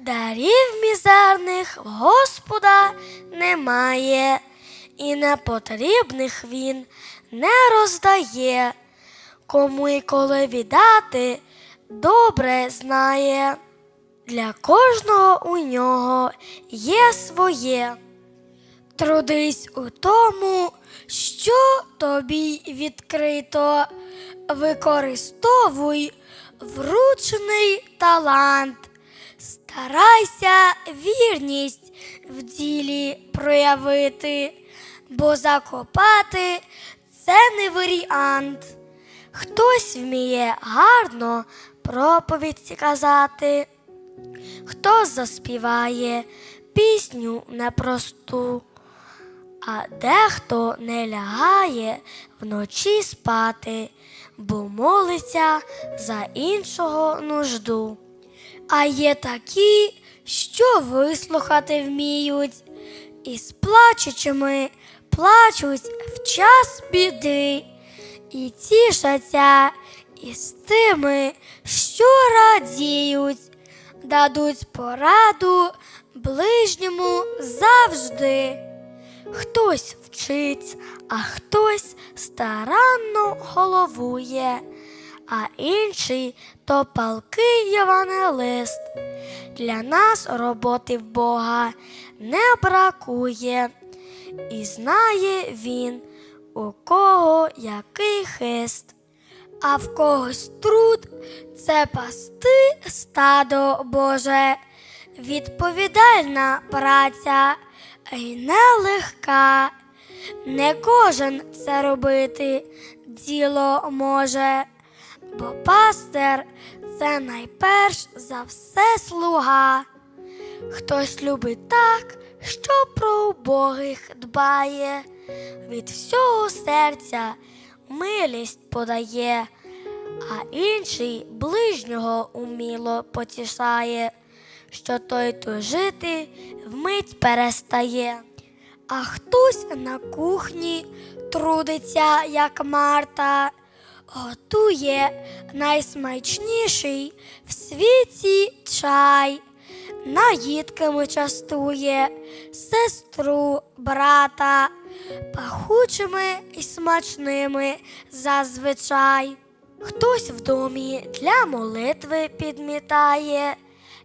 Дарів мізерних Господа немає, і непотрібних він не роздає. Кому і коли віддати, добре знає. Для кожного у нього є своє. Трудись у тому, що тобі відкрито, використовуй вручений талант, старайся вірність в ділі проявити, бо закопати це не варіант. Хтось вміє гарно проповідь казати, хто заспіває пісню непросту, а дехто не лягає вночі спати, бо молиться за іншого нужду. А є такі, що вислухати вміють, і з плачучими плачуть в час біди, і тішаться із тими, що радіють, дадуть пораду ближньому завжди. Хтось вчить, а хтось старанно головує, а інший то палкий євангелист. Для нас роботи в Бога не бракує, і знає він, у кого який хист, а в когось труд це пасти стадо Боже, відповідальна праця й нелегка. Не кожен це робити діло може, бо пастир це найперш за все слуга. Хтось любить так, що про убогих дбає, від всього серця милість подає, а інший ближнього уміло потішає, що той тужити вмить перестає. А хтось на кухні трудиться, як Марта, готує найсмачніший в світі чай, наїдками частує сестру, брата, пахучими і смачними зазвичай. Хтось в домі для молитви підмітає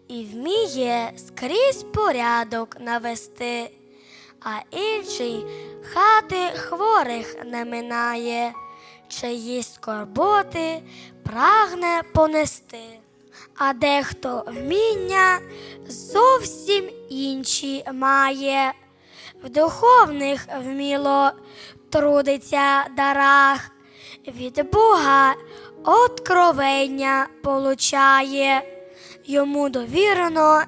і вміє скрізь порядок навести, а інший хати хворих не минає, чиї скорботи прагне понести. А дехто вміння зовсім інші має, в духовних вміло трудиться дарах, від Бога откровення получає, йому довірено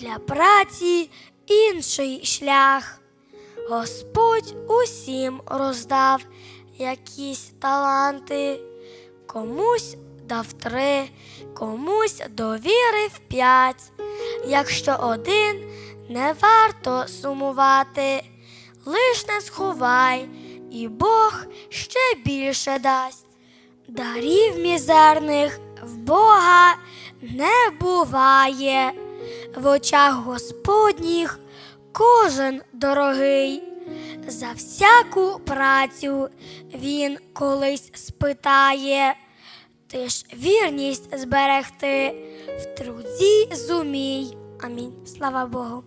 для праці інший шлях. Господь усім роздав якісь таланти, комусь дав три, комусь довірив п'ять. Якщо один не варто сумувати, лиш не сховай, і Бог ще більше дасть. Дарів мізерних в Бога не буває, в очах Господніх кожен дорогий. За всяку працю він колись спитає, ти ж вірність зберегти в труді зумій. Амінь. Слава Богу.